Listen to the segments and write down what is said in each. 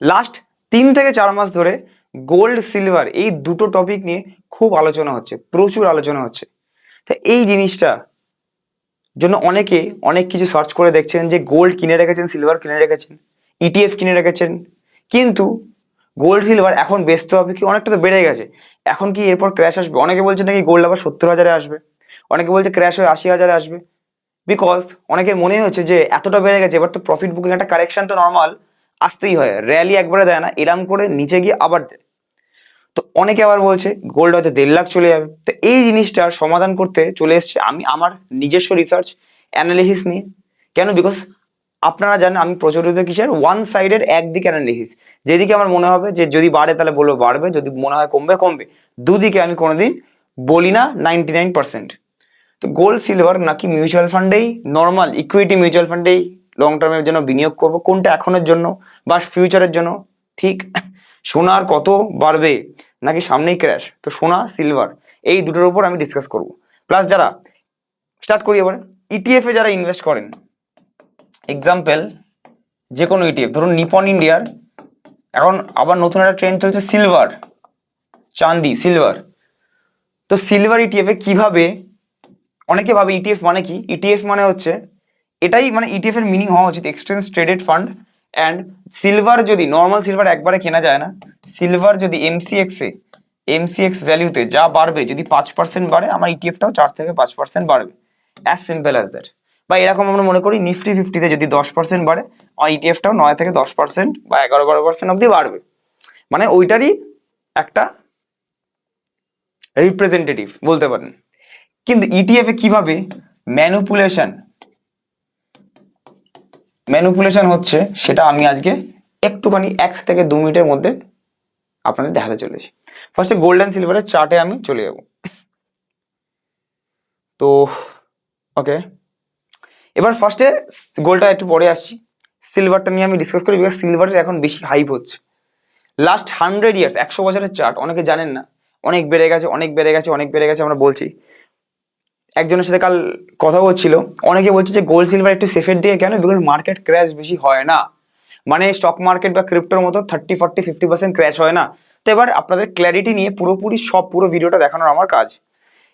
Last তিন থেকে চার মাস ধরে গোল্ড সিলভার এই দুটো টপিক নিয়ে খুব আলোচনা হচ্ছে, প্রচুর আলোচনা হচ্ছে। তা এই জিনিসটা জন্য অনেকে অনেক কিছু সার্চ করে দেখছেন যে গোল্ড কিনে রেখেছেন সিলভার কিনে রেখেছেন ইটিএফ কিনে রেখেছেন। কিন্তু গোল্ড সিলভার এখন বেচতে হবে কি? অনেকটা তো বেড়ে গেছে। এখন কি এরপর ক্র্যাশ আসবে? অনেকে বলছে নাকি গোল্ড আবার সত্তর হাজারে আসবে। অনেকে বলছে ক্র্যাশ হয়ে আশি হাজারে আসবে। বিকজ অনেকের মনে হচ্ছে যে এতটা বেড়ে গেছে, এবার তো প্রফিট বুকিং একটা কারেকশন তো নর্মাল আসতেই হয় র্যালি একবারে দেয় না, এরম করে নিচে গিয়ে আবার দেয়। তো অনেকে আবার বলছে গোল্ড হয়তো দেড় লাখ চলে যাবে। তো এই জিনিসটার সমাধান করতে চলে এসছে আমি, আমার নিজস্ব রিসার্চ অ্যানালিসিস নিয়ে। কেন? বিকজ আপনারা জানেন আমি প্রচলিত কিসের? ওয়ান সাইডের একদিকে অ্যানালিসিস যেদিকে আমার মনে হবে যে যদি বাড়ে তাহলে বলব বাড়বে, যদি মনে হয় কমবে কমবে। দুদিকে আমি কোনোদিন বলি না নাইনটি নাইন পার্সেন্ট তো গোল্ড সিলভার নাকি মিউচুয়াল ফান্ডেই নর্মাল ইকুইটি মিউচুয়াল ফান্ডেই লং টার্মের জন্য বিনিয়োগ করব, কোনটা এখনের জন্য? বা ফিউচারের জন্য। ঠিক? সোনার কত বাড়বে? নাকি সামনেই ক্র্যাশ তো সোনা সিলভার এই দুটোর উপর আমি ডিসকাস করব। প্লাস যারা স্টার্ট করি এবার। ইটিএফ এ যারা ইনভেস্ট করেন এক্সাম্পল যে কোনো ইটিএফ ধরুন নিপন ইন্ডিয়ার এখন আবার নতুন একটা ট্রেন্ড চলছে সিলভার চান্দি সিলভার তো সিলভার ইটিএফ এ কীভাবে, অনেকে ভাবে ইটিএফ মানে কি? ইটিএফ মানে হচ্ছে, এটাই মানে ইটিএফ এর মিনিং হওয়া উচিত exchange traded fund and silver যদি নর্মাল সিলভার একবারে কেনা যায় না সিলভার যদি এমসিএক্স এমসিএক্স ভ্যালুতে যা বাড়বে, যদি পাঁচ পার্সেন্ট বাড়ে, আমার ইটিএফটাও চার থেকে পাঁচ পার্সেন্ট বাড়বে। অ্যাজ সিম্পল অ্যাজ দ্যাট বা এরকম আমরা মনে করি নিফটি ফিফটিতে যদি দশ পার্সেন্ট বাড়ে, আমার ইটিএফটাও নয় থেকে দশ পার্সেন্ট বা এগারো বারো পার্সেন্ট অবধি বাড়বে। মানে ওইটারই একটা রিপ্রেজেন্টেটিভ বলতে পারেন। কিন্তু ইটিএফ এ কীভাবে? ম্যানুপুলেশন ম্যানুপুলেশন হচ্ছে সেটা আমি আজকে একটুখানি এক থেকে দু মিনিটের মধ্যে আপনাদের দেখাতে চলেছি। ফার্স্টে গোল্ড অ্যান্ড সিলভারের চার্টে আমি চলে যাব। তো ওকে এবার ফার্স্টে গোল্ডটা একটু পরে আসছি। সিলভারটা নিয়ে আমি ডিসকাস করি বিকজ সিলভারের এখন বেশি হাইপ হচ্ছে। লাস্ট হান্ড্রেড ইয়ার্স একশো বছরের চার্ট অনেকে জানেন না। অনেক বেড়ে গেছে, অনেক বেড়ে গেছে, অনেক বেড়ে গেছে, আমরা বলছি। একজনের সাথে কাল কথা হচ্ছিল। অনেকে বলছে যে গোল্ড সিলভার একটু সেফের দিকে কেন? বিকজ মার্কেট ক্র্যাশ বেশি হয় না। মানে স্টক মার্কেট বা ক্রিপ্টোর মতো thirty forty fifty percent crash হয় না। তো এবার আপনাদের ক্ল্যারিটি নিয়ে পুরোপুরি সব, পুরো ভিডিওটা দেখানোর আমার কাজ।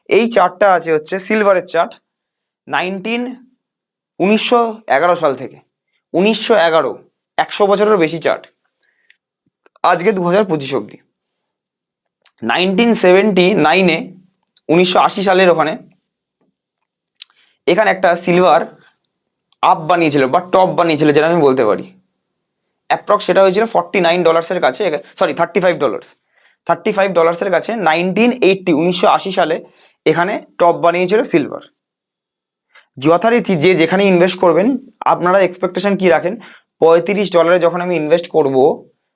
এই চার্টটা আছে হচ্ছে সিলভারের চার্ট নাইনটিন উনিশশো এগারো সাল থেকে। উনিশশো এগারো, একশো বছরেরও বেশি চার্ট আজকে দু হাজার পঁচিশ অব্দি নাইনটিন সেভেন্টি নাইনে উনিশশো আশি সালের ওখানে এখানে একটা সিলভার আপ বানিয়েছিল বা টপ বানিয়েছিল যেটা আমি বলতে পারি। অ্যাপ্রক্স সেটা হয়েছিল ফর্টি নাইন ডলার্সের কাছে sorry thirty five dollars thirty five ডলার্সের কাছে নাইনটিন এইটটি উনিশশো আশি সালে এখানে টপ বানিয়েছিল সিলভার যথারীতি যে যেখানে ইনভেস্ট করবেন, আপনারা এক্সপেকটেশন কি রাখেন? পঁয়ত্রিশ ডলারে যখন আমি ইনভেস্ট করব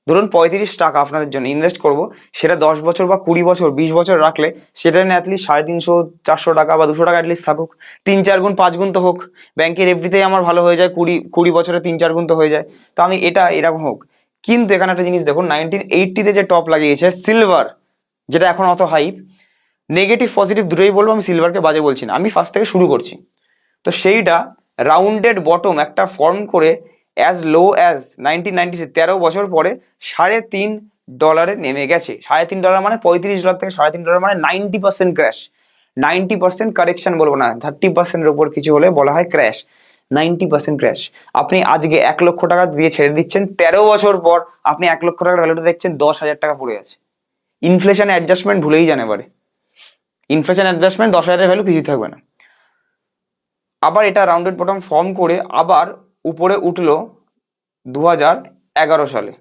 ধরুন পঁয়ত্রিশ টাকা আপনাদের জন্য ইনভেস্ট করব, সেটা দশ বছর বা কুড়ি বছর, বিশ বছর রাখলে সেটা নিয়ে অ্যাটলিস্ট সাড়ে তিনশো, চারশো টাকা বা দুশো টাকা অ্যাটলিস্ট থাকুক। তিন, চার গুণ, পাঁচ গুণ তো হোক। ব্যাংকের এফডিতেই আমার ভালো হয়ে যায়, কুড়ি কুড়ি বছরে তিন, চার গুণ তো হয়ে যায়। তো আমি এটা এরকম হোক। কিন্তু এখানে একটা জিনিস দেখুন নাইনটিন এইটটিতে যে টপ লাগিয়েছে সিলভার যেটা এখন অত হাইপ নেগেটিভ পজিটিভ দুটোই বলব, আমি সিলভারকে বাজে বলছি না। আমি ফার্স্ট থেকে শুরু করছি। তো সেইটা রাউন্ডেড বটম একটা ফর্ম করে as low as nineteen ninety তেরো বছর পরে সাড়ে তিন ডলারে নেমে গেছে। সাড়ে তিন ডলার মানে পঁয়ত্রিশ ডলার থেকে সাড়ে তিন ডলার মানে ninety percent crash ninety percent correction বলব না থার্টি পার্সেন্টের উপর কিছু হলে বলা হয় ক্র্যাশ নাইনটি পার্সেন্ট ক্র্যাশ আপনি আজকে এক লক্ষ টাকা দিয়ে ছেড়ে দিচ্ছেন, তেরো বছর পর আপনি এক লক্ষ টাকার ভ্যালুটা দেখছেন, দশ হাজার টাকা পড়ে আছে। ইনফ্লেশন অ্যাডজাস্টমেন্ট ভুলেই জানে এবারে। ইনফ্লেশন অ্যাডজাস্টমেন্ট দশ হাজারের ভ্যালু কিছুই থাকবে না। আবার এটা রাউন্ডেড বটম ফর্ম করে আবার উপরে উঠল দু এগারো সালে।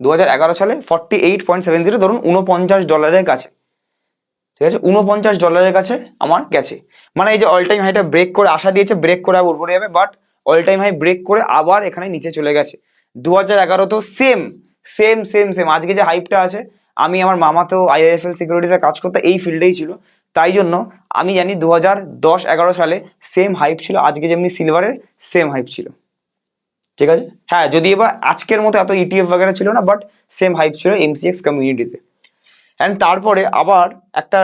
দু এগারো সালে forty eight point seven zero ধরুন উনপঞ্চাশ ডলারের কাছে। ঠিক আছে? উনপঞ্চাশ ডলারের কাছে আমার গেছে। মানে এই যে অল টাইম হাইটা ব্রেক করে আশা দিয়েছে ব্রেক করে আবার উপরে যাবে but all time high break করে আবার এখানে নিচে চলে গেছে। দু হাজার এগারো তো সেম সেম সেম সেম আজকে যে হাইপটা আছে, আমি আমার মামা তো আইআইএফএল সিকিউরিটিসে কাজ করতে এই ফিল্ডেই ছিল। তাই জন্য আমি জানি দু হাজার দশ এগারো সালে সেম হাইপ ছিল, আজকে যেমনি সিলভারের সেম হাইপ ছিল। ঠিক আছে? হ্যাঁ যদি এবার আজকের মতো এত ইটিএফ বাগেরা ছিল না বাট সেম হাইপ ছিল এমসিএক্স কমিউনিটিতে অ্যান্ড তারপরে আবার একটা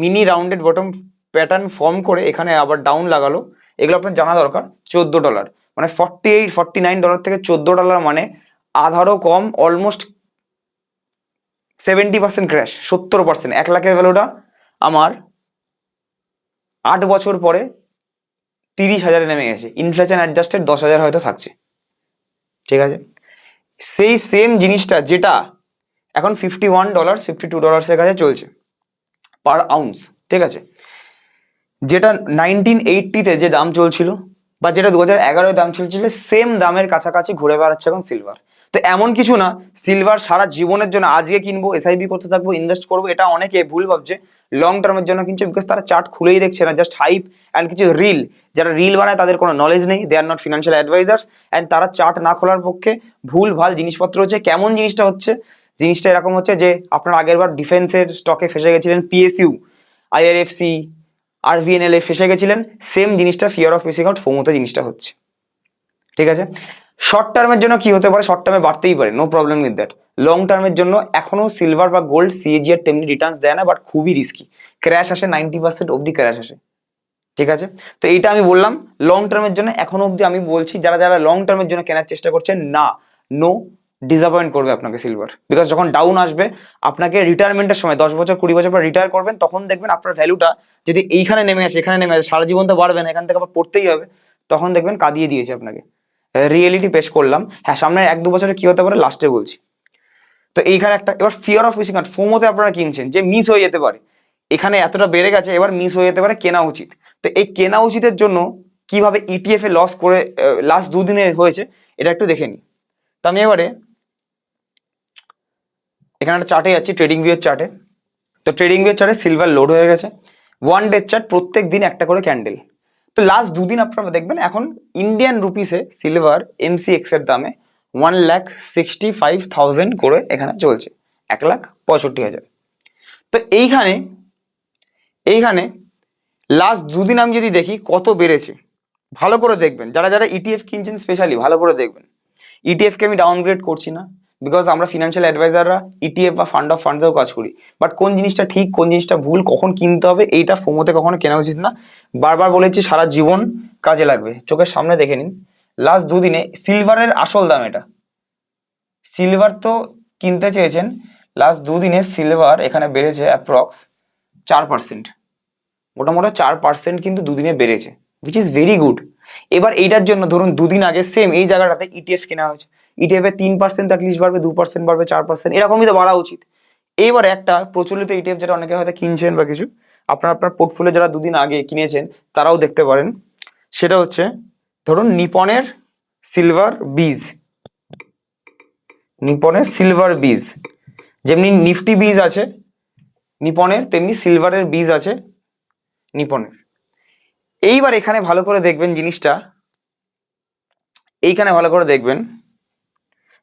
mini rounded bottom pattern form করে এখানে আবার ডাউন লাগালো। এগুলো আপনার জানা দরকার, চোদ্দ ডলার মানে forty eight forty nine dollar থেকে চোদ্দ ডলার মানে আধারও কম অলমোস্ট সেভেন্টি পার্সেন্ট ক্র্যাশ সত্তর পার্সেন্ট এক লাখের ভ্যালুটা আমার আট বছর পরে তিরিশ হাজারে নেমে গেছে। ইনফ্লেশন অ্যাডজাস্টেড দশ হাজার হয়তো থাকছে। ঠিক আছে? সেই সেম জিনিসটা যেটা এখন fifty one dollar fifty two ডলার্সের কাছে চলছে পার আউন্স ঠিক আছে? যেটা নাইনটিন এইটটিতে যে দাম চলছিল বা যেটা দু হাজার এগারোয় দাম চলছিল সেম দামের কাছাকাছি ঘুরে বেড়াচ্ছে এখন সিলভার তো এমন কিছু না সিলভার সারা জীবনের জন্য আজকে কিনবো এসআইবি করতে থাকব ইনভেস্ট করব, এটা অনেকে ভুল ভাবছে। লং টার্মের জন্য কিনছে বিকজ তারা চার্ট খুলেই দেখছে না জাস্ট হাইপ অ্যান্ড কিছু রিল যারা রিল বানায় তাদের কোনো নলেজ নেই they are not financial advisors and তারা চার্ট না খোলার পক্ষে ভুল ভালো জিনিসপত্র হচ্ছে, কেমন জিনিসটা হচ্ছে? জিনিসটা এরকম হচ্ছে যে আপনার আগের বার ডিফেন্সের স্টকে ফেসে গেছিলেন পিএসইউ আইআরএফসি আর ভিএনএল এ ফেসে গেছিলেন সেম জিনিসটা ফিয়ার অফ মিসিং আউট ফোমোতে জিনিসটা হচ্ছে। ঠিক আছে? শর্ট টার্মের জন্য কি হতে পারে? শর্ট টার্মে বাড়তেই পারে no problem with that long টার্মের জন্য এখনও সিলভার বা গোল্ড সিএজিআর তেমনি রিটার্নস দেয় না বাট খুবই রিস্কি ক্র্যাশ আসে নাইনটি পার্সেন্ট অব্দি ক্র্যাশ আসে। ঠিক আছে? তো এইটা আমি বললাম লং টার্মের জন্য এখনও অব্দি আমি বলছি, যারা যারা লং টার্মের জন্য কেনার চেষ্টা করছেন, না নো ডিসঅ্যাপয়েন্ট করবে আপনাকে সিলভার বিকজ যখন ডাউন আসবে, আপনাকে রিটায়ারমেন্টের সময়, দশ বছর, কুড়ি বছর পর রিটায়ার করবেন, তখন দেখবেন আপনার ভ্যালুটা যদি এইখানে নেমে আসে, এখানে নেমে আসে, সারা জীবন তো বাড়বে না, এখান থেকে আবার পড়তেই হবে, তখন দেখবেন কাঁদিয়ে দিয়েছে আপনাকে। রিয়েলিটি পেশ করলাম। হ্যাঁ সামনের এক দু বছরে কি হতে পারে? লাস্টে বলছি। তো এইখানে একটা, এবার ফিয়ার অফ মিসিং আউট ফোমোতে আপনারা কিনছেন যে মিস হয়ে যেতে পারে। এখানে এতটা বেড়ে গেছে, এবার মিস হয়ে যেতে পারে কেনা উচিত। তো এই কেনা উচিতের জন্য কীভাবে ইটিএফ এ লস করে লাস্ট দুদিনে হয়েছে, এটা একটু দেখে নিই। তো আমি এবারে এখানে একটা চার্টে যাচ্ছি ট্রেডিং ভিউয়ের চার্টে তো ট্রেডিং ভিউয়ের চার্টে সিলভার লোড হয়ে গেছে। ওয়ান ডে চার্ট প্রত্যেক দিন একটা করে ক্যান্ডেল তো লাস্ট দুদিন আপনারা দেখবেন, এখন ইন্ডিয়ান রুপিসে সিলভার এমসিএক্স এর দামে one lakh sixty five thousand করে এখানে চলছে, এক লাখ পঁয়ষট্টি হাজার। তো এইখানে এইখানে লাস্ট দুদিন আমি যদি দেখি কত বেড়েছে, ভালো করে দেখবেন। যারা যারা ইটিএফ কিনছেন স্পেশালি ভালো করে দেখবেন। ইটিএফকে আমি ডাউনগ্রেড করছি না। বিকজ আমরা ফিনান্সিয়াল অ্যাডভাইজাররা ইটিএফ বা ফান্ড অফ ফান্ডসেও কাজ করি। বাট কোন জিনিসটা ঠিক, কোন জিনিসটা ভুল, কখন কিনতে হবে, এইটা ফোমোতে কখনো কেনা উচিত না। বারবার বলেছি, সারা জীবন কাজে লাগবে। চোখের সামনে দেখে নিন। লাস্ট দুদিনে সিলভারের আসল দাম এটা। সিলভার তো কিনতে চেয়েছেন লাস্ট দুদিনে সিলভার এখানে বেড়েছে অ্যাপ্রক্স চার পার্সেন্ট মোটামুটি চার পার্সেন্ট কিন্তু দুদিনে বেড়েছে উইচ ইজ ভেরি গুড এবার এইটার জন্য ধরুন দুদিন আগে সেম এই জায়গাটাতে ইটিএফ কেনা হয়েছে। ইটিএফ এ তিন পার্সেন্ট অ্যাটলিস্ট বাড়বে, দু পার্সেন্ট বাড়বে, চার পার্সেন্ট এরকমই তো বাড়া উচিত। এইবার একটা প্রচলিত ইটিএফ যেটা অনেকে হয়তো কিনছেন বা কিছু, আপনার আপনার পোর্টফোলিও যারা দুদিন আগে কিনেছেন, তারাও দেখতে পারেন। সেটা হচ্ছে, ধরুন নিপনের সিলভার বীজ। নিপনের সিলভার বীজ। যেমনি নিফটি বীজ আছে, নিপনের, তেমনি সিলভারের বীজ আছে, নিপনের। এইবার এখানে ভালো করে দেখবেন জিনিসটা। এইখানে ভালো করে দেখবেন।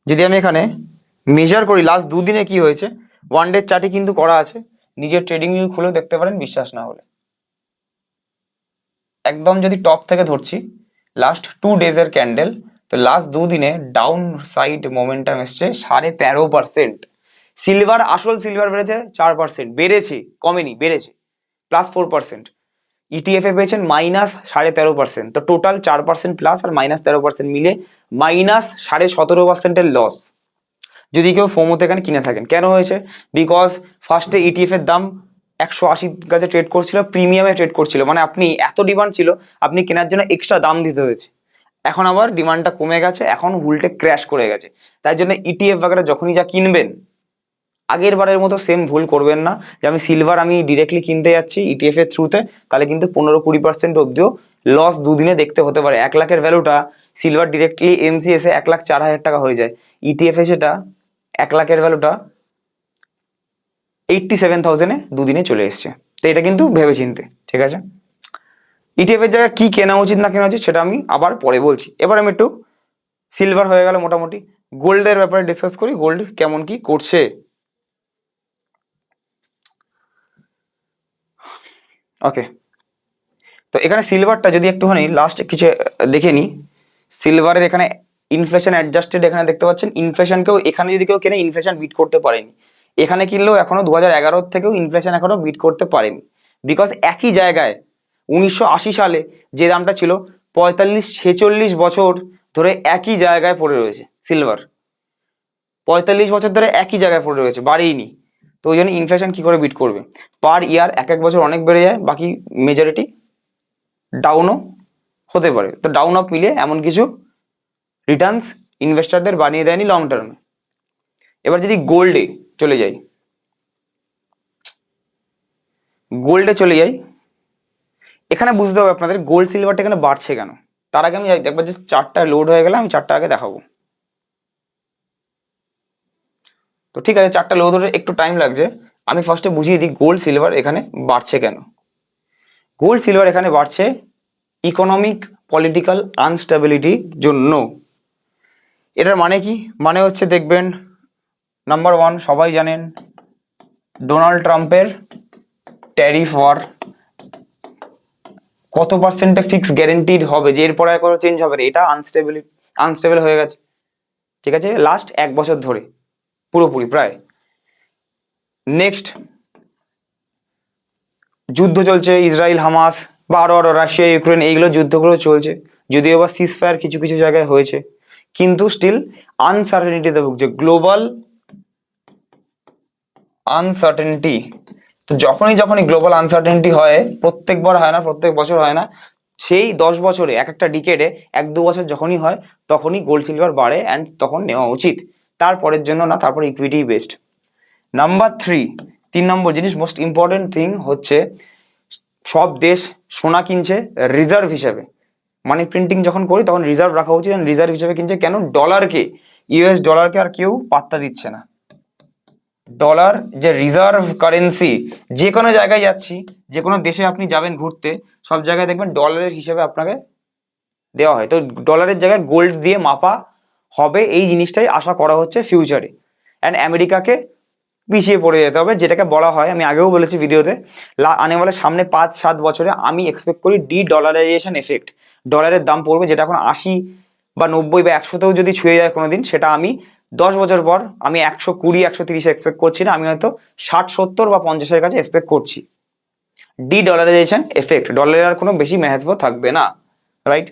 যদি আমি এখানে মেজার করি লাস্ট দুদিনে কি হয়েছে? ওয়ান ডে চার্টে কিন্তু করা আছে। নিজের ট্রেডিং ভিউ খুলেও দেখতে পারেন, বিশ্বাস না হলে। একদম যদি টপ থেকে ধরছি লাস্ট টু ডেজের ক্যান্ডেল তো লাস্ট দুদিনে ডাউন সাইড মোমেন্টাম এসছে সাড়ে তেরো পার্সেন্ট সিলভার আসল সিলভার বেড়েছে চার পার্সেন্ট বেড়েছে, কমেনি, বেড়েছে। প্লাস ফোর পার্সেন্ট ইটিএফ এ পেয়েছেন মাইনাস সাড়ে তেরো পার্সেন্ট তো টোটাল চার পার্সেন্ট প্লাস আর মাইনাস তেরো পার্সেন্ট মিলে মাইনাস সাড়ে সতেরো পার্সেন্টের লস যদি কেউ ফোমোতে এখানে কিনে থাকেন, কেন হয়েছে? বিকজ ফার্স্টে ইটিএফ এর দাম একশো আশি কাছে ট্রেড করছিল প্রিমিয়ামে ট্রেড করছিল। মানে আপনি এত ডিমান্ড ছিল, আপনি কেনার জন্য এক্সট্রা দাম দিতে হয়েছে। এখন আবার ডিমান্ডটা কমে গেছে, এখন হুলটে ক্র্যাশ করে গেছে। তাই জন্য ইটিএফ বাগেরা যখনই যা কিনবেন আগের বারের মতো সেম ভুল করবেন না। যে আমি সিলভার আমি ডিরেক্টলি কিনতে যাচ্ছি ইটিএফ এর থ্রুতে তাহলে কিন্তু পনেরো কুড়ি পার্সেন্ট অব্দিও লস দুদিনে দেখতে হতে পারে। এক লাখের ভ্যালুটা সিলভার ডিরেক্টলি এমসিএস এ এক লাখ চার হাজার টাকা হয়ে যায়। ইটিএফ এ সেটা এক লাখের ভ্যালুটা এইটটি সেভেন থাউজেন্ডে দুদিনে চলে এসছে। তো এটা কিন্তু ভেবে চিনতে ঠিক আছে? ইটিএফ এর জায়গায় কি কেনা উচিত না কেনা উচিত সেটা আমি আবার পরে বলছি। এবার আমি একটু সিলভার হয়ে গেল মোটামুটি। গোল্ডের ব্যাপারে ডিসকাস করি। গোল্ড কেমন কি করছে? ওকে তো এখানে সিলভারটা যদি একটুখানি লাস্ট কিছু দেখে নিই। সিলভারের এখানে ইনফ্লেশন অ্যাডজাস্টেড এখানে দেখতে পাচ্ছেন। ইনফ্লেশনকেও এখানে যদি কেউ কেনে ইনফ্লেশন বিট করতে পারেনি। এখানে কিনলেও এখনও দু হাজার এগারোর থেকেও ইনফ্লেশন এখনও বিট করতে পারেনি। বিকজ একই জায়গায় উনিশশো আশি সালে যে দামটা ছিল, পঁয়তাল্লিশ, ছেচল্লিশ বছর ধরে একই জায়গায় পড়ে রয়েছে সিলভার পঁয়তাল্লিশ বছর ধরে একই জায়গায় পড়ে রয়েছে বাড়িয়ে বাড়েইনি তো ওই জন্য ইনফ্লেশন কী করে বিট করবে? পার ইয়ার এক এক বছর অনেক বেড়ে যায়, বাকি মেজরিটি ডাউনও হতে পারে। তো ডাউন আপ মিলে এমন কিছু রিটার্নস ইনভেস্টারদের বানিয়ে দেয়নি লং টার্মে এবার যদি গোল্ডে চলে যাই গোল্ডে চলে যাই, এখানে বুঝতে হবে আপনাদের গোল্ড সিলভারটা এখানে বাড়ছে কেন? তার আগে আমি একবার যে চারটা লোড হয়ে গেলে আমি চারটা আগে দেখাবো। তো ঠিক আছে, চারটা লোড হতে একটু টাইম লাগছে। আমি ফার্স্টে বুঝিয়ে দিই গোল্ড সিলভার এখানে বাড়ছে কেন। গোল্ড সিলভার এখানে বাড়ছে ইকোনমিক পলিটিক্যাল আনস্টেবিলিটির জন্য। এটার মানে কি? মানে হচ্ছে দেখবেন নাম্বার ওয়ান সবাই জানেন ডোনাল্ড ট্রাম্পের ট্যারিফ ওয়ার কত পার্সেন্টে ফিক্স গ্যারেন্টিড হবে? যে এরপরে আর কোনো চেঞ্জ হবে এটা আনস্টেবল আনস্টেবল হয়ে গেছে। ঠিক আছে? লাস্ট এক বছর ধরে। পুরোপুরি প্রায়। নেক্সট যুদ্ধ চলছে, ইসরায়েল, হামাস বা আরও আরও, রাশিয়া, ইউক্রেন, এইগুলো যুদ্ধগুলো চলছে। যদিও বা সিসফায়ার কিছু কিছু জায়গায় হয়েছে। কিন্তু স্টিল আনসার্টেনিটিতে ভুগছে। গ্লোবাল আনসার্টেনিটি তো যখনই যখনই গ্লোবাল আনসার্টেনিটি হয়, প্রত্যেকবার হয় না, প্রত্যেক বছর হয় না, সেই দশ বছরে, এক একটা ডিকেডে এক দু বছর যখনই হয়, তখনই গোল্ড সিলভার বাড়ে অ্যান্ড তখন নেওয়া উচিত। তারপরের জন্য না, তারপর ইকুইটি বেস্ট নাম্বার থ্রি তিন নম্বর জিনিস মোস্ট ইম্পর্টেন্ট থিং হচ্ছে সব দেশ সোনা কিনছে রিজার্ভ হিসেবে। মানি প্রিন্টিং যখন করি তখন রিজার্ভ রাখা উচিত রিজার্ভ হিসেবে কিনছে কেন? ডলারকে ইউএস ডলারকে আর কেউ পাত্তা দিচ্ছে না। ডলার যে রিজার্ভ কারেন্সি যে কোনো জায়গায় যাচ্ছি, যে কোনো দেশে আপনি যাবেন ঘুরতে, সব জায়গায় দেখবেন ডলারের হিসেবে আপনাকে দেওয়া হয়। তো ডলারের জায়গায় গোল্ড দিয়ে মাপা হবে এই জিনিসটাই আশা করা হচ্ছে ফিউচারে অ্যান্ড আমেরিকাকে পিছিয়ে পড়ে যেতে হবে, যেটাকে বলা হয়, আমি আগেও বলেছি ভিডিওতে আনে বলে সামনে পাঁচ, সাত বছরে আমি এক্সপেক্ট করি ডি ডলারাইজেশন এফেক্ট ডলারের দাম পড়বে যেটা এখন আশি বা নব্বই বা একশোতেও যদি ছুঁয়ে যায় কোনো দিন সেটা আমি দশ বছর পর আমি একশো কুড়ি, একশো তিরিশে এক্সপেক্ট করছি না, আমি হয়তো ষাট, সত্তর বা পঞ্চাশের কাছে এক্সপেক্ট করছি। ডি ডলারাইজেশন এফেক্ট ডলারের আর কোনো বেশি মেহাত্ব থাকবে না রাইট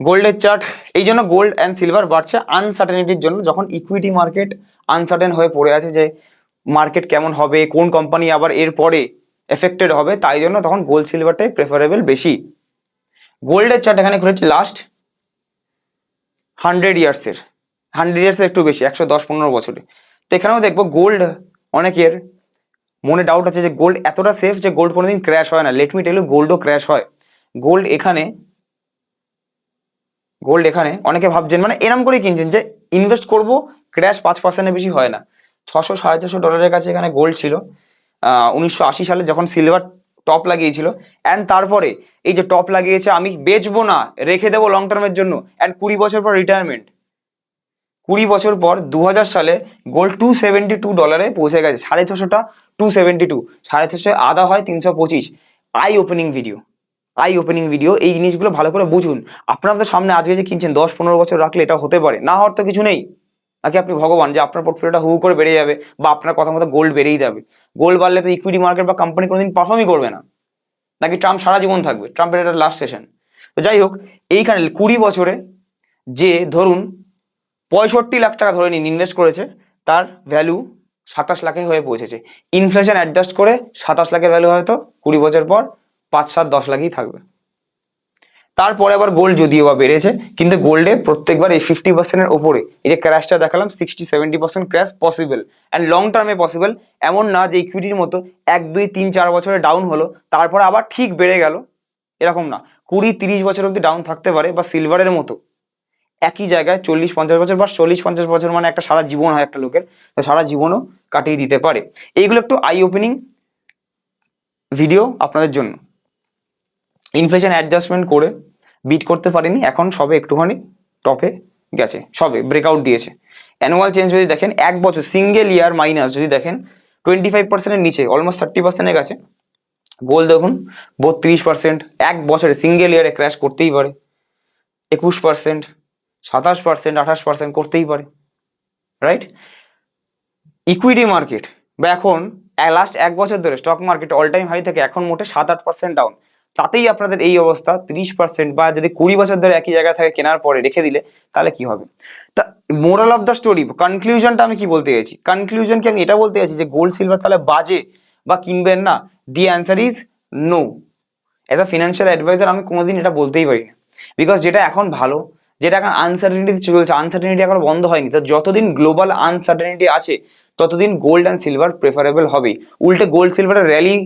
গোল্ডের চার্ট, এই জন্য গোল্ড অ্যান্ড সিলভার বাড়ছে আনসার্টেনিটির জন্য যখন ইকুইটি মার্কেট আনসার্টেন হয়ে পড়ে আছে যে মার্কেট কেমন হবে, কোন কোম্পানি আবার এর পরে এফেক্টেড হবে, তাই জন্য তখন গোল্ড সিলভারটাই প্রেফারেবল বেশি। গোল্ডের চার্ট এখানে করেছে লাস্ট হান্ড্রেড ইয়ার্সের হান্ড্রেড ইয়ার্সের একটু বেশি, একশো দশ পনেরো বছরে। তো এখানেও দেখব গোল্ড অনেকের মনে ডাউট আছে যে গোল্ড এতটা সেফ যে গোল্ড কোনোদিন ক্র্যাশ হয় না। লেট মি টেল গোল্ডও ক্র্যাশ হয়। গোল্ড এখানে গোল্ড এখানে। অনেকে ভাবছেন মানে এরম করে কিনছেন যে ইনভেস্ট করব ক্র্যাশ পাঁচ পার্সেন্টের বেশি হয় না। ছশো, সাড়ে ছশো ডলারের কাছে এখানে গোল্ড ছিল। উনিশশো আশি সালে যখন সিলভার টপ লাগিয়েছিল অ্যান্ড তারপরে এই যে টপ লাগিয়েছে, আমি বেচবো না, রেখে দেবো লং টার্মের জন্য অ্যান্ড কুড়ি বছর পর রিটায়ারমেন্ট কুড়ি বছর পর দু হাজার সালে গোল্ড টু সেভেন্টি টু ডলারে পৌঁছে গেছে, সাড়ে ছশোটা টু সেভেন্টি টু সাড়ে ছশো আদা হয় তিনশো পঁচিশ। Eye opening video eye opening video এই জিনিসগুলো ভালো করে বুঝুন। আপনাদের সামনে আজকে যে কিনছেন, দশ পনেরো বছর রাখলে এটা হতে পারে। না হওয়ার তো কিছু নেই। নাকি আপনি ভগবান যে আপনার পোর্টফোলিওটা হু করে বেড়ে যাবে বা আপনার কথা মতো গোল্ড বেড়েই যাবে। গোল্ড বাড়লে তো ইকুইটি মার্কেট বা কোম্পানি কোনোদিন পারফর্মই করবে না। নাকি ট্রাম্প সারা জীবন থাকবে। ট্রাম্পের এটা লাস্ট সেশন তো যাই হোক, এইখানে কুড়ি বছরে যে ধরুন পঁয়ষট্টি লাখ টাকা ধরে নিন ইনভেস্ট করেছে, তার ভ্যালু সাতাশ লাখে হয়ে পৌঁছেছে। ইনফ্লেশন অ্যাডজাস্ট করে সাতাশ লাখের ভ্যালু হয়তো কুড়ি বছর পর পাঁচ সাত দশ লাখই থাকবে। তারপরে আবার গোল্ড যদিও বা বেড়েছে, কিন্তু গোল্ডে প্রত্যেকবার এই ফিফটি পার্সেন্টের ওপরে, এই যে ক্র্যাশটা দেখালাম sixty seventy percent crash possible and long টার্মে পসিবল এমন না যে ইকুইটির মতো এক, দুই, তিন, চার বছরে ডাউন হলো, তারপর আবার ঠিক বেড়ে গেল, এরকম না। কুড়ি, তিরিশ বছর অবধি ডাউন থাকতে পারে বা সিলভারের মতো। একই জায়গায় চল্লিশ, পঞ্চাশ বছর বা চল্লিশ, পঞ্চাশ বছর মানে একটা সারা জীবন হয় একটা লোকের, তো সারা জীবনও কাটিয়ে দিতে পারে। এইগুলো একটু আই ওপেনিং ভিডিও আপনাদের জন্য। ইনফ্লেশন অ্যাডজাস্টমেন্ট করে বিট করতে পারেনি, এখন সবে একটুখানি টপে গেছে, সবে ব্রেকআউট দিয়েছে। অ্যানুয়াল চেঞ্জ যদি দেখেন, এক বছর সিঙ্গেল ইয়ার মাইনাস যদি দেখেন টোয়েন্টি ফাইভ পার্সেন্টের নিচে অলমোস্ট থার্টি পার্সেন্টের কাছে গোল দেখুন, বত্রিশ পার্সেন্ট এক বছরে সিঙ্গেল ইয়ারে ক্র্যাশ করতেই পারে। একুশ পার্সেন্ট সাতাশ পার্সেন্ট আঠাশ পার্সেন্ট করতেই পারে। রাইট ইকুইটি মার্কেট বা এখন লাস্ট এক বছর ধরে stock market all time high থেকে এখন মোটে সাত আট পার্সেন্ট ডাউন তাতেই আপনাদের এই অবস্থা, তিরিশ পার্সেন্ট বা যদি কুড়ি বছর ধরে একই জায়গায় থাকে কেনার পরে রেখে দিলে, তাহলে কি হবে? তা মোরাল অফ দ্য স্টোরি কনক্লুশনটা আমি কি বলতে চাইছি? কনক্লুশন কি আমি এটা বলতে চাইছি যে গোল্ড সিলভার তাহলে বাজে বা কিনবেন না? The answer is no as a financial adviser আমি কোনোদিন এটা বলতেই পারি না। বিকজ যেটা এখন ভালো, যেটা এখন আনসার্টেনিটি চলছে আনসার্টেনিটি এখন বন্ধ হয়নি। তো যতদিন গ্লোবাল আনসার্টেনিটি আছে, ততদিন গোল্ড অ্যান্ড সিলভার প্রেফারেবল হবেই উল্টে গোল্ড সিলভারের র্যালি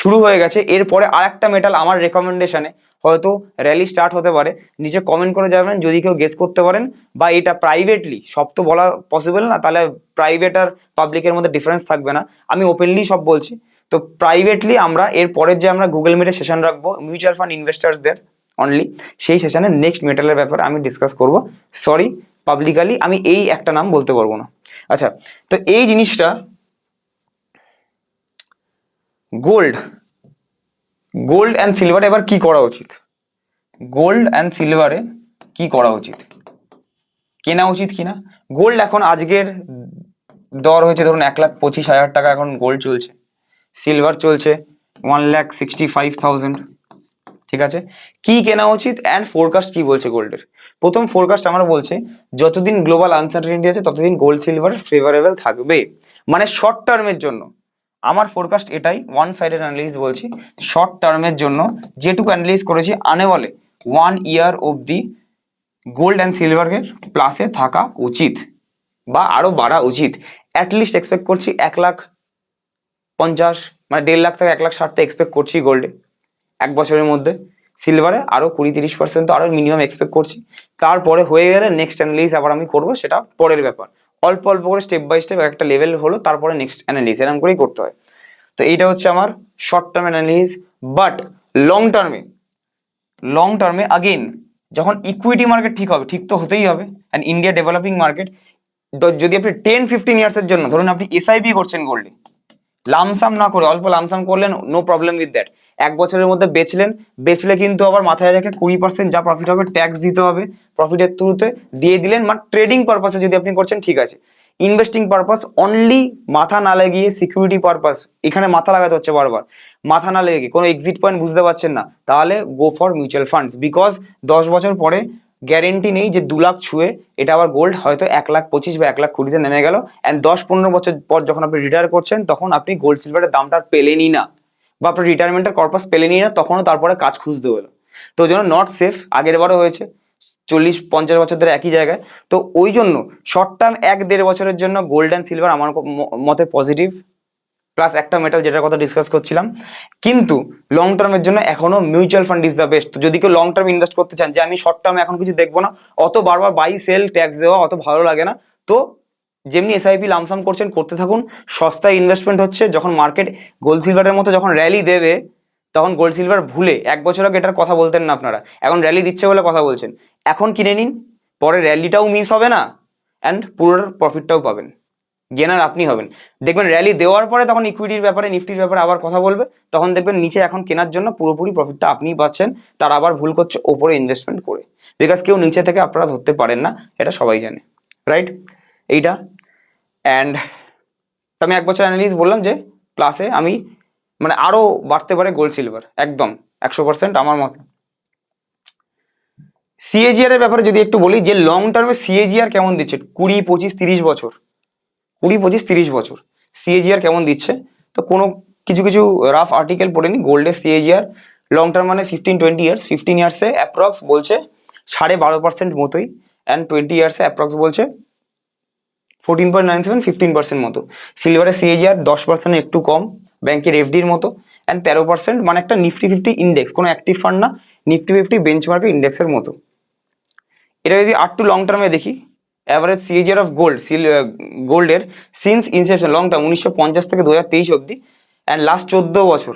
শুরু হয়ে গেছে। এরপরে আর একটা মেটাল আমার রেকমেন্ডেশনে হয়তো র্যালি স্টার্ট হতে পারে। নিচে কমেন্ট করে যাবেন যদি কেউ গেস করতে পারেন বা এটা প্রাইভেটলি সব তো বলা পসিবল না, তাহলে প্রাইভেট আর পাবলিকের মধ্যে ডিফারেন্স থাকবে না। আমি ওপেনলি সব বলছি। তো প্রাইভেটলি আমরা এর পরের যে আমরা গুগল মিটে সেশন রাখব মিউচুয়াল ফান্ড ইনভেস্টার্সদের অনলি সেই সেশনে নেক্সট মেটালের ব্যাপারে আমি ডিসকাস করব। সরি পাবলিকালি আমি এই একটা নাম বলতে পারব না। আচ্ছা তো এই জিনিসটা গোল্ড গোল্ড অ্যান্ড সিলভারে এবার কি করা উচিত? গোল্ড অ্যান্ড সিলভারে কি করা উচিত? কেনা উচিত কিনা? গোল্ড এখন আজকের দর হয়েছে, ধরুন এক লাখ পঁচিশ হাজার টাকা এখন গোল্ড চলছে। সিলভার চলছে one lakh sixty five thousand ঠিক আছে? কি কেনা উচিত অ্যান্ড ফোরকাস্ট কি বলছে গোল্ডের প্রথম ফোরকাস্ট আমার বলছে, যতদিন গ্লোবাল আনসার্টেনিটি আছে, ততদিন গোল্ড সিলভার ফেভারেবল থাকবে। মানে শর্ট টার্মের জন্য। আমার ফোরকাস্ট এটাই ওয়ান সাইডেড অ্যানালিস বলছি শর্ট টার্মের জন্য যেটুকু অ্যানালিস করেছি আনে বলে ওয়ান ইয়ার অবধি গোল্ড অ্যান্ড সিলভারের প্লাসে থাকা উচিত বা আরও বাড়া উচিত। অ্যাটলিস্ট এক্সপেক্ট করছি এক লাখ পঞ্চাশ মানে দেড় লাখ থেকে এক লাখ ষাটটা এক্সপেক্ট করছি গোল্ডে এক বছরের মধ্যে। সিলভারে আরও কুড়ি তিরিশ পার্সেন্ট তো আরও মিনিমাম এক্সপেক্ট করছি। তারপরে হয়ে গেলে নেক্সট অ্যানালিস আবার আমি করব, সেটা পরের ব্যাপার। অল্প অল্প করে স্টেপ বাই স্টেপ একটা লেভেল হলো, তারপরে নেক্সট অ্যানালিস এরকম করেই করতে হয়। তো এইটা হচ্ছে আমার short term analysis but long টার্মে লং টার্মে আগেন যখন ইকুইটি মার্কেট ঠিক হবে, ঠিক তো হতেই হবে অ্যান্ড ইন্ডিয়া ডেভেলপিং মার্কেট যদি আপনি টেন ফিফটিন ইয়ার্সের জন্য, ধরুন আপনি এসআইপি করছেন গোল্ডে লামসাম না করে, অল্প লামসাম করলেন নো প্রবলেম উইথ দ্যাট এক বছরের মধ্যে বেচলেন। বেচলে কিন্তু আবার মাথায় রেখে কুড়ি পার্সেন্ট যা প্রফিট হবে ট্যাক্স দিতে হবে। প্রফিটের থ্রুতে দিয়ে দিলেন। মানে ট্রেডিং পারপাসে যদি আপনি করছেন, ঠিক আছে। ইনভেস্টিং পারপাস অনলি মাথা না লাগিয়ে সিকিউরিটি পারপাস এখানে মাথা লাগাতে হচ্ছে বারবার। মাথা না লেগে কোনো এক্সিট পয়েন্ট বুঝতে পারছেন না, তাহলে go for mutual funds because দশ বছর পরে গ্যারেন্টি নেই যে দু লাখ ছুঁয়ে এটা আবার গোল্ড হয়তো এক লাখ পঁচিশ বা এক লাখ কুড়িতে নেমে গেল। অ্যান্ড দশ পনেরো বছর পর যখন আপনি রিটায়ার করছেন, তখন আপনি গোল্ড সিলভারের দামটা পেলেনই না। বা আপনার রিটায়ারমেন্টের কর্পাস পেলেনই না তখনও তারপরে কাজ খুঁজতে হলো। তো ওই জন্য নট সেফ আগের বারও হয়েছে চল্লিশ পঞ্চাশ বছর ধরে একই জায়গায়। তো ওই জন্য শর্ট টার্ম এক দেড় বছরের জন্য গোল্ড অ্যান্ড সিলভার আমার মতে পজিটিভ প্লাস একটা মেটাল যেটার কথা ডিসকাস করছিলাম। কিন্তু লং টার্মের জন্য এখনও mutual fund is the best তো যদি কেউ লং টার্ম ইনভেস্ট করতে চান, যে আমি শর্ট টার্মে এখন কিছু দেখব না, অত বারবার বাই সেল ট্যাক্স দেওয়া অত ভালো লাগে না। তো যেমনি এসআইপি লামসাম করছেন, করতে থাকুন। সস্তায় ইনভেস্টমেন্ট হচ্ছে, যখন মার্কেট গোল্ড সিলভারের মতো যখন র্যালি দেবে, তখন গোল্ড সিলভার ভুলে, এক বছর আগে এটার কথা বলতেন না আপনারা, এখন র্যালি দিচ্ছে বলে কথা বলছেন। এখন কিনে নিন, পরে র্যালিটাও মিস হবে না অ্যান্ড পুরো প্রফিটটাও পাবেন। গেনার আপনি হবেন। দেখবেন র্যালি দেওয়ার পরে তখন ইকুইটির ব্যাপারে নিফটির ব্যাপারে আবার কথা বলবে, তখন দেখবেন নিচে এখন কেনার জন্য পুরোপুরি প্রফিটটা আপনিই পাচ্ছেন, তার আবার ভুল করছে ওপরে ইনভেস্টমেন্ট করে। বিকজ কেউ নিচে থেকে আপনারা ধরতে পারেন না, এটা সবাই জানে। রাইট এইটা। অ্যান্ড আমি এক বছর অ্যানালিস বললাম যে প্লাসে আমি মানে আরও বাড়তে পারে গোল্ড সিলভার একদম, একশো পার্সেন্ট আমার মতে। সিএজিআর এর ব্যাপারে যদি একটু বলি, যে লং টার্মে সিএজিআর কেমন দিচ্ছে? কুড়ি, পঁচিশ, তিরিশ বছর। কুড়ি, পঁচিশ, তিরিশ বছর। সিএজিআর কেমন দিচ্ছে? তো কোনো কিছু কিছু রাফ আর্টিকেল পড়ে নি গোল্ডের সিএজিআর লং টার্ম মানে ফিফটিন টোয়েন্টি ইয়ার্স ফিফটিন ইয়ার্সে অ্যাপ্রক্স বলছে সাড়ে বারো পার্সেন্ট মতোই। অ্যান্ড টোয়েন্টি ইয়ার্সে অ্যাপ্রক্স বলছে fourteen point nine seven fifteen percent মতো। সিলভারের সিএজিআর দশ পার্সেন্ট একটু কম ব্যাংকের এফডির মতো অ্যান্ড তেরো পার্সেন্ট মানে একটা নিফটি ফিফটি ইন্ডেক্স কোনো অ্যাক্টিভ ফান্ড না নিফটি ফিফটি বেঞ্চমার্কের ইন্ডেক্সের মতো। এটা যদি আর টু লং টার্মে দেখি অ্যাভারেজ সিএজিআর অফ গোল্ড সিল গোল্ডের সিন্স ইনসেপশন লং টার্ম উনিশশো পঞ্চাশ থেকে দু হাজার তেইশ অব্দি অ্যান্ড লাস্ট চোদ্দ বছর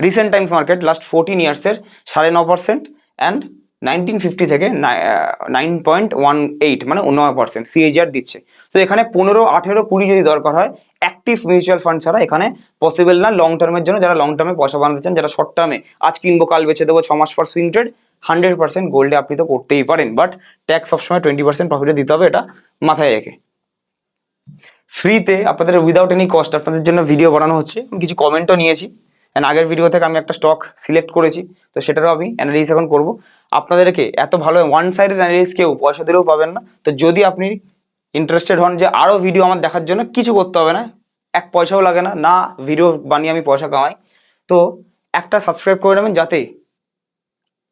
recent times market last fourteen ইয়ার্সের সাড়ে ন পার্সেন্ট অ্যান্ড নাইনটিন ফিফটি থেকে নাইন পয়েন্ট ওয়ান এইট মানে নয় পার্সেন্ট সিএজিআর দিচ্ছে। তো এখানে পনেরো, আঠেরো, কুড়ি যদি দরকার হয় অ্যাক্টিভ মিউচুয়াল ফান্ড ছাড়া এখানে পসিবল না লং টার্মের জন্য যারা লং টার্মে পয়সা বানাতে চান, যারা শর্ট টার্মে আজ কিনবো, কাল বেচে দেবো ছ মাস পর সুইং ট্রেড হান্ড্রেড পার্সেন্ট গোল্ডে আপনি তো করতেই পারেন। বাট ট্যাক্স সবসময় টোয়েন্টি পার্সেন্ট প্রফিটে দিতে হবে, এটা মাথায় রেখে। ফ্রিতে আপনাদের উইদাউট এনি কস্ট আপনাদের জন্য ভিডিও বানানো হচ্ছে। কিছু কমেন্টও নিয়েছি। অ্যান্ড আগের ভিডিও থেকে আমি একটা স্টক সিলেক্ট করেছি। তো সেটারও আমি অ্যানালিস এখন করব। আপনাদেরকে এত ভালো ওয়ান সাইডেড অ্যানালিস কেউ পয়সা দিলেও পাবেন না। তো যদি আপনি ইন্টারেস্টেড হন যে আরও ভিডিও আমার দেখার জন্য, কিছু করতে হবে না। এক পয়সাও লাগে না। না ভিডিও বানিয়ে আমি পয়সা কামাই। তো একটা সাবস্ক্রাইব করে নেবেন যাতে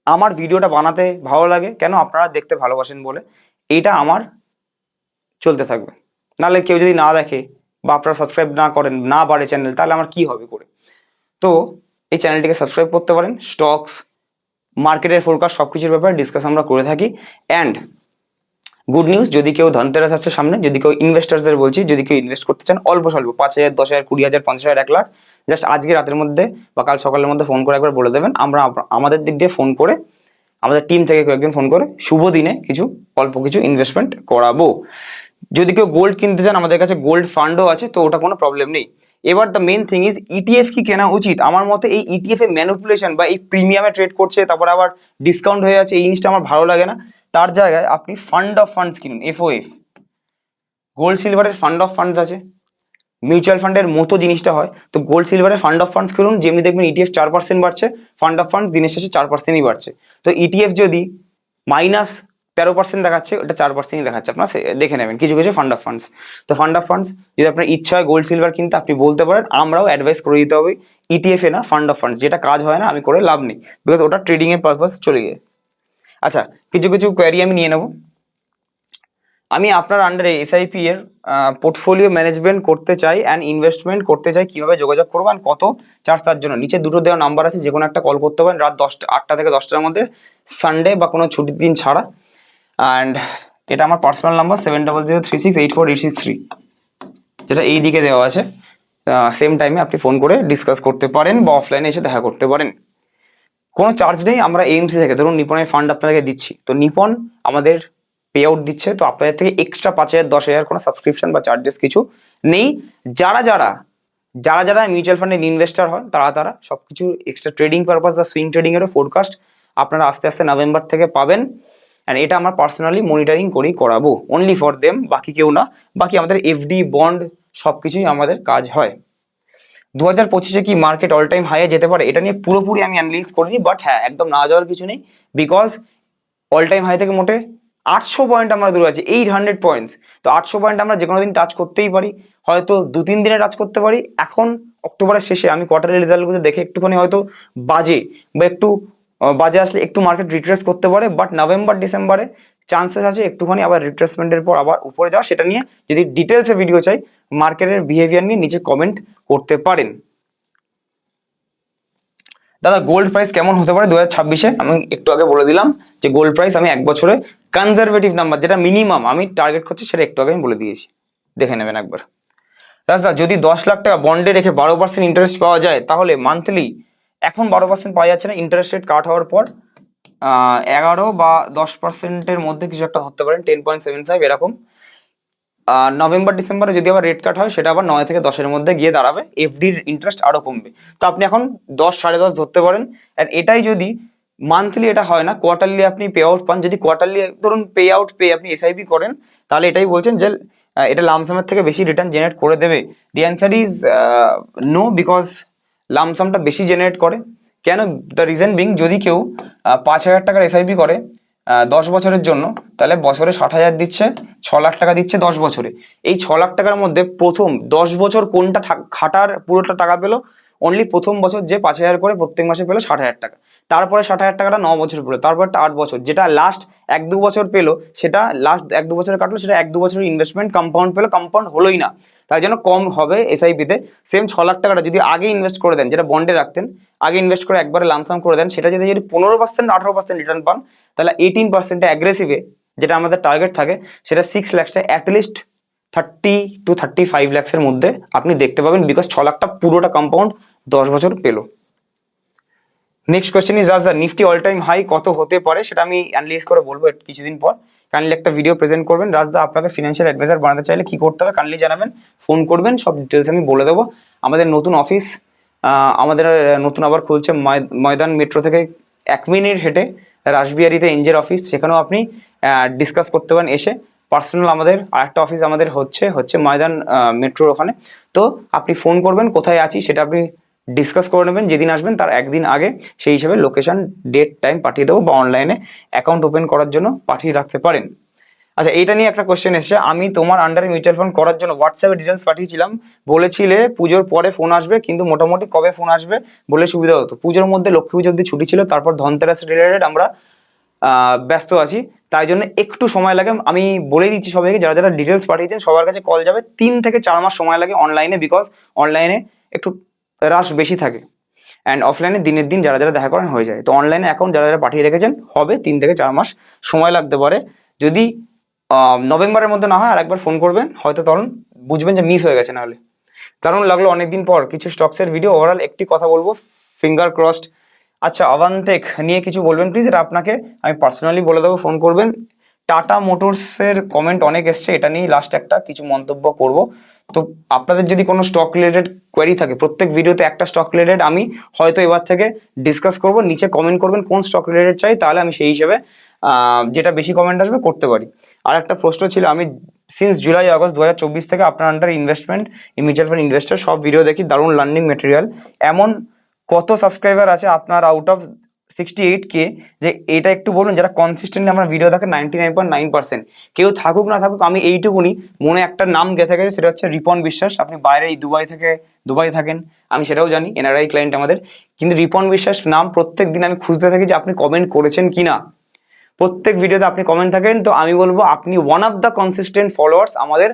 আমার ভিডিওটা বানাতে ভালো লাগে। কেন? আপনারা দেখতে ভালোবাসেন বলে। এইটা আমার চলতে থাকবে। নাহলে কেউ যদি না দেখে বা আপনারা সাবস্ক্রাইব না করেন, না বাড়ে চ্যানেল তাহলে আমার কি হবে করে? তো এই চ্যানেলটিকে সাবস্ক্রাইব করতে পারেন। স্টকস মার্কেটের ফোরকাস্ট সব কিছুর ব্যাপারে ডিসকাস আমরা করে থাকি। অ্যান্ড গুড নিউজ যদি কেউ ধনতেরাস আসছে সামনে, যদি কেউ ইনভেস্টার্সদের বলছি, যদি কেউ ইনভেস্ট করতে চান, অল্প স্বল্প, পাঁচ হাজার, দশ হাজার, কুড়ি হাজার, পঞ্চাশ হাজার, এক লাখ জাস্ট আজকে রাতের মধ্যে বা কাল সকালের মধ্যে ফোন করে একবার বলে দেবেন। আমরা আমাদের দিক দিয়ে ফোন করে, আমাদের টিম থেকে কয়েকজন ফোন করে, শুভ দিনে কিছু, অল্প কিছু ইনভেস্টমেন্ট করাবো। যদি কেউ গোল্ড কিনতে চান, আমাদের কাছে গোল্ড ফান্ডও আছে, তো ওটা কোনো প্রবলেম নেই। এবার the main thing is ETF কি কেনা উচিত? আমার মতে এই ইটিএফ এর ম্যানুপুলেশন বা এই প্রিমিয়ামে ট্রেড করছে, তারপর আবার ডিসকাউন্ট হয়ে যাচ্ছে, এই জিনিসটা আমার ভালো লাগে না। তার জায়গায় আপনি ফান্ড অফ ফান্ডস কিনুন এফওএফ গোল্ড সিলভারের ফান্ড অফ ফান্ডস আছে। মিউচুয়াল ফান্ডের মতো জিনিসটা হয়। তো গোল্ড সিলভারের ফান্ড অফ ফান্ডস কিনুন যেমনি দেখবেন ইটিএফ চার পার্সেন্ট বাড়ছে ফান্ড অফ ফান্ড দিনের শেষে চার পার্সেন্টই বাড়ছে। তো ইটিএফ যদি মাইনাস তেরো পার্সেন্ট দেখাচ্ছে, ওটা চার পার্সেন্টই দেখাচ্ছে। আপনার দেখে নেবেন। কিছু কিছু ফান্ড অফ ফান্ডস তো ফান্ড অফ ফান্ডস যদি আপনার ইচ্ছা হয় গোল্ড সিলভার কিনতে, আপনি বলতে পারেন, আমরাও অ্যাডভাইস করে দিতে হবে ইটিএফ এ না ফান্ড অফ ফান্ডস যেটা কাজ হয় না, আমি করে লাভ নেই। বিকজ ওটা ট্রেডিং এর পারপাস চলে গিয়ে। আচ্ছা কিছু কিছু কোয়ারি আমি নিয়ে নেব। আমি আপনার আন্ডারে এসআইপি এর পোর্টফোলিও ম্যানেজমেন্ট করতে চাই অ্যান্ড ইনভেস্টমেন্ট করতে চাই, কীভাবে যোগাযোগ করব and কত চার্জ তার জন্য। নিচে দুটো দেওয়া নাম্বার আছে যে কোনো একটা কল করতে পারেন। রাত দশটা, আটটা থেকে দশটার মধ্যে সানডে বা কোনো ছুটির দিন ছাড়া। অ্যান্ড এটা আমার personal number seven double zero three six eight four eight six three যেটা এই দিকে দেওয়া আছে। সেম টাইমে আপনি ফোন করে ডিসকাস করতে পারেন বা অফলাইনে এসে দেখা করতে পারেন। কোনো চার্জ নেই, আমরা এমসি থেকে, ধরুন নিপনের ফান্ড আপনাদেরকে দিচ্ছি। তো নিপন আমাদের পে আউট দিচ্ছে, তো আপনাদের থেকে এক্সট্রা পাঁচ হাজার, দশ হাজার কোনো সাবস্ক্রিপশন বা চার্জেস কিছু নেই। যারা যারা যারা যারা মিউচুয়াল ফান্ডে ইনভেস্টার হয়, তারা তারা সব কিছু এক্সট্রা ট্রেডিং পারপাস বা সুইং ট্রেডিংয়েরও ফোরকাস্ট আপনারা আস্তে আস্তে নভেম্বর থেকে পাবেন। অ্যান্ড এটা আমরা পার্সোনালি মনিটরিং করেই করাবো। অনলি ফর দেম বাকি কেউ না। বাকি আমাদের এফডি বন্ড সব কিছুই আমাদের কাজ হয়। দু হাজার পঁচিশে কি মার্কেট অল টাইম হাইয়ে যেতে পারে? এটা নিয়ে পুরোপুরি আমি অ্যানালিস করিনি বাট হ্যাঁ একদম না যাওয়ার কিছু নেই। বিকজ অল টাইম হাই থেকে মোটে আটশো পয়েন্ট আমরা দূরে আছি এইট হান্ড্রেড পয়েন্টস তো আটশো পয়েন্ট আমরা যে কোনো দিন টাচ করতেই পারি। হয়তো দু তিন দিনে টাচ করতে পারি। এখন অক্টোবরের শেষে আমি কোয়ার্টারের রেজাল্টগুলো দেখে একটুখানি হয়তো বাজে বা একটু বাজে আসলে একটু মার্কেট রিট্রেস করতে পারে বাট নভেম্বর ডিসেম্বরে চান্সেস আছে একটুখানি আবার রিট্রেসমেন্টের পর আবার উপরে যাওয়া। সেটা নিয়ে যদি ডিটেলসে ভিডিও চাই মার্কেটের বিহেভিয়ার নিয়ে নিচে কমেন্ট করতে পারেন। দাদা গোল্ড প্রাইস কেমন হতে পারে দু হাজার ছাব্বিশে? আমি একটু আগে বলে দিলাম যে গোল্ড প্রাইস আমি এক বছরে কনজারভেটিভ নাম্বার যেটা মিনিমাম আমি টার্গেট করছি, সেটা একটু আগে আমি বলে দিয়েছি। দেখে নেবেন একবার। দাদা যদি দশ লাখ টাকা বন্ডে রেখে বারো পার্সেন্ট ইন্টারেস্ট পাওয়া যায়, তাহলে মান্থলি এখন বারো পার্সেন্ট পাওয়া যাচ্ছে না। ইন্টারেস্ট রেট কাট হওয়ার পর এগারো বা দশ পার্সেন্টের মধ্যে কিছু একটা ধরতে পারেন টেন পয়েন্ট সেভেন ফাইভ এরকম। নভেম্বর, ডিসেম্বরে যদি আবার রেট কাট হয়, সেটা আবার নয় থেকে দশের মধ্যে গিয়ে দাঁড়াবে। এফডির ইন্টারেস্ট আরও কমবে। তো আপনি এখন দশ, সাড়ে দশ ধরতে পারেন। আর এটাই যদি মান্থলি এটা হয় না কোয়ার্টারলি আপনি পে আউট পান, যদি কোয়ার্টারলি ধরুন পে আউট পে আপনি এসআইপি করেন, তাহলে এটাই বলছেন যে এটা লামসামের থেকে বেশি রিটার্ন জেনারেট করে দেবে। The answer is no because লামসামটা বেশি জেনারেট করে। কেন? দ্য রিজন বিং যদি কেউ পাঁচ হাজার টাকার এসআইপি করে দশ বছরের জন্য, তাহলে বছরে ষাট হাজার দিচ্ছে, ছ লাখ টাকা দিচ্ছে দশ বছরে। এই ছ লাখ টাকার মধ্যে প্রথম দশ বছর কোনটা খাটার পুরোটা টাকা পেল অনলি প্রথম বছর যে পাঁচ হাজার করে প্রত্যেক মাসে পেল ষাট হাজার টাকা। তারপরে ষাট হাজার টাকাটা ন বছর পেল তারপরটা আট বছর। যেটা লাস্ট এক দু বছর পেল, সেটা লাস্ট এক দু বছর কাটলো, সেটা এক দু বছরের ইনভেস্টমেন্ট কম্পাউন্ড পেল কম্পাউন্ড হলোই না। তাই জন্য কম হবে এসআইপিতে সেম ছ লাখ টাকাটা যদি আগে ইনভেস্ট করে দেন, যেটা বন্ডে রাখতেন, আগে ইনভেস্ট করে একবারে লামসাম করে দেন, সেটা যদি যদি পনেরো পার্সেন্ট আঠারো পার্সেন্ট রিটার্ন পান, তাহলে এইটিন পার্সেন্টে অ্যাগ্রেসিভে যেটা আমাদের টার্গেট থাকে, সেটা six ল্যাক্সটা at least thirty two thirty five ল্যাক্সের মধ্যে আপনি দেখতে পাবেন বিকজ ছ লাখটা পুরোটা কম্পাউন্ড দশ বছর পেল। নেক্সট কোয়েশ্চেন ইজ আজ the Nifty all time high কত হতে পারে? সেটা আমি অ্যানালাইজ করে বলব কিছুদিন পর। কাইন্ডলি একটা ভিডিও প্রেজেন্ট করবেন। রাজদা আপনাকে ফিনান্সিয়াল অ্যাডভাইজার বানাতে চাইলে কি করতে হবে? কাইন্ডলি জানাবেন ফোন করবেন, সব ডিটেলস আমি বলে দেবো। আমাদের নতুন অফিস আমাদের নতুন আবার খুলছে ময়- ময়দান মেট্রো থেকে এক মিনিট হেঁটে রাসবিহারিতে এনজের অফিস সেখানেও আপনি ডিসকাস করতে পারেন এসে। পার্সোনাল আমাদের, আরেকটা অফিস আমাদের হচ্ছে হচ্ছে ময়দান মেট্রোর ওখানে। তো আপনি ফোন করবেন, কোথায় আছি সেটা আপনি ডিসকাস করে নেবেন, যেদিন আসবেন তার একদিন আগে সেই হিসাবে লোকেশন ডেট টাইম পাঠিয়ে দেবো বা অনলাইনে অ্যাকাউন্ট ওপেন করার জন্য পাঠিয়ে রাখতে পারেন। আচ্ছা এইটা নিয়ে একটা কোয়েশ্চেন এসেছে। আমি তোমার আন্ডারে মিউচুয়াল ফান্ড করার জন্য হোয়াটসঅ্যাপে ডিটেলস পাঠিয়েছিলাম। বলেছিলে পুজোর পরে ফোন আসবে, কিন্তু মোটামুটি কবে ফোন আসবে বলে সুবিধা হতো। পুজোর মধ্যে লক্ষ্মী পুজো অব্দি ছুটি ছিল, তারপর ধনতেরাস রিলেটেড আমরা ব্যস্ত আছি। তাই জন্য একটু সময় লাগে। আমি বলে দিচ্ছি সবাইকে, যারা যারা ডিটেলস পাঠিয়েছেন, সবার কাছে কল যাবে। তিন থেকে চার মাস সময় লাগে অনলাইনে বিকজ অনলাইনে একটু রাশ বেশি থাকে। অ্যান্ড অফলাইনে দিনের দিন যারা যারা দেখা করেন হয়ে যায়। তো অনলাইনে অ্যাকাউন্ট যারা যারা পাঠিয়ে রেখেছেন, হবে তিন থেকে চার মাস সময় লাগতে পারে। যদি নভেম্বরের মধ্যে না হয় আর একবার ফোন করবেন। হয়তো তখন বুঝবেন যে মিস হয়ে গেছে নাহলে। দারুণ লাগল অনেকদিন পর কিছু স্টকসের ভিডিও ওভারঅল একটি কথা বলব ফিঙ্গার ক্রসড আচ্ছা আভান্তেক নিয়ে কিছু বলবেন প্লিজ এটা আপনাকে আমি পার্সোনালি বলে দেবো ফোন করবেন। টাটা মোটরসের কমেন্ট অনেক এসছে, এটা নিয়ে লাস্ট একটা কিছু মন্তব্য করব। তো আপনাদের যদি কোনো স্টক রিলেটেড কোয়ারি থাকে, প্রত্যেক ভিডিওতে একটা স্টক রিলেটেড আমি হয়তো এবার থেকে ডিসকাস করব, নিচে কমেন্ট করবেন কোন স্টক রিলেটেড চাই, তাহলে আমি সেই হিসেবে যেটা বেশি কমেন্ট আসবে করতে পারি। আর একটা প্রশ্ন ছিল, আমি সিন্স জুলাই আগস্ট দু হাজার চব্বিশ থেকে আপনার under investment mutual fund investor সব ভিডিও দেখি, দারুণ লার্নিং মেটেরিয়াল এমন কত সাবস্ক্রাইবার আছে আপনার out of sixty eight K যে এটা একটু বলুন, যারা কনসিস্টেন্টলি আমার ভিডিও দেখে ninety nine point nine percent কেউ থাকুক না থাকুক, আমি এইটুকুনি মনে একটা নাম গেঁথে গেছে, সেটা হচ্ছে রিপন বিশ্বাস। আপনি বাইরে এই দুবাই থেকে, দুবাই থাকেন, আমি সেটাও জানি, এনআরআই ক্লায়েন্ট আমাদের। কিন্তু রিপন বিশ্বাস নাম প্রত্যেক দিন আমি খুঁজতে থাকি যে আপনি কমেন্ট করেছেন কিনা। প্রত্যেক ভিডিওতে আপনি কমেন্ট থাকেন, তো আমি বলব আপনি one of the consistent followers আমাদের।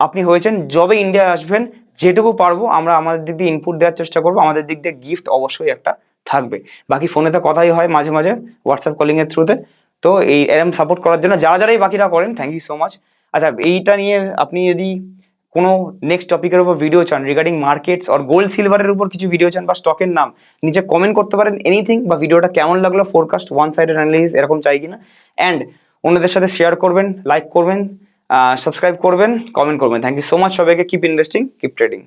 আপনি হয়েছেন, যবে ইন্ডিয়ায় আসবেন, যেটুকু পারব আমরা আমাদের দিক দিয়ে ইনপুট দেওয়ার চেষ্টা করব। আমাদের দিক দিয়ে গিফট অবশ্যই একটা থাকবে। বাকি ফোনে তো কথাই হয় মাঝে মাঝে হোয়াটসঅ্যাপ কলিংয়ের থ্রুতে তো। এই এরম সাপোর্ট করার জন্য যারা যারাই বাকিরা করেন থ্যাংক ইউ সো মাচ আচ্ছা এইটা নিয়ে আপনি যদি কোনো নেক্সট টপিকের উপর ভিডিও চান রিগার্ডিং মার্কেটস আর গোল্ড সিলভারের উপর কিছু ভিডিও চান বা স্টকের নাম, নিচে কমেন্ট করতে পারেন এনিথিং বা ভিডিওটা কেমন লাগল ফোরকাস্ট ওয়ান সাইডেড অ্যানালিসিস এরকম চাই কিনা। অ্যান্ড অন্যদের সাথে শেয়ার করবেন লাইক করবেন সাবস্ক্রাইব করবেন কমেন্ট করবেন। থ্যাংক ইউ সো মাচ সবাইকে। Keep investing keep trading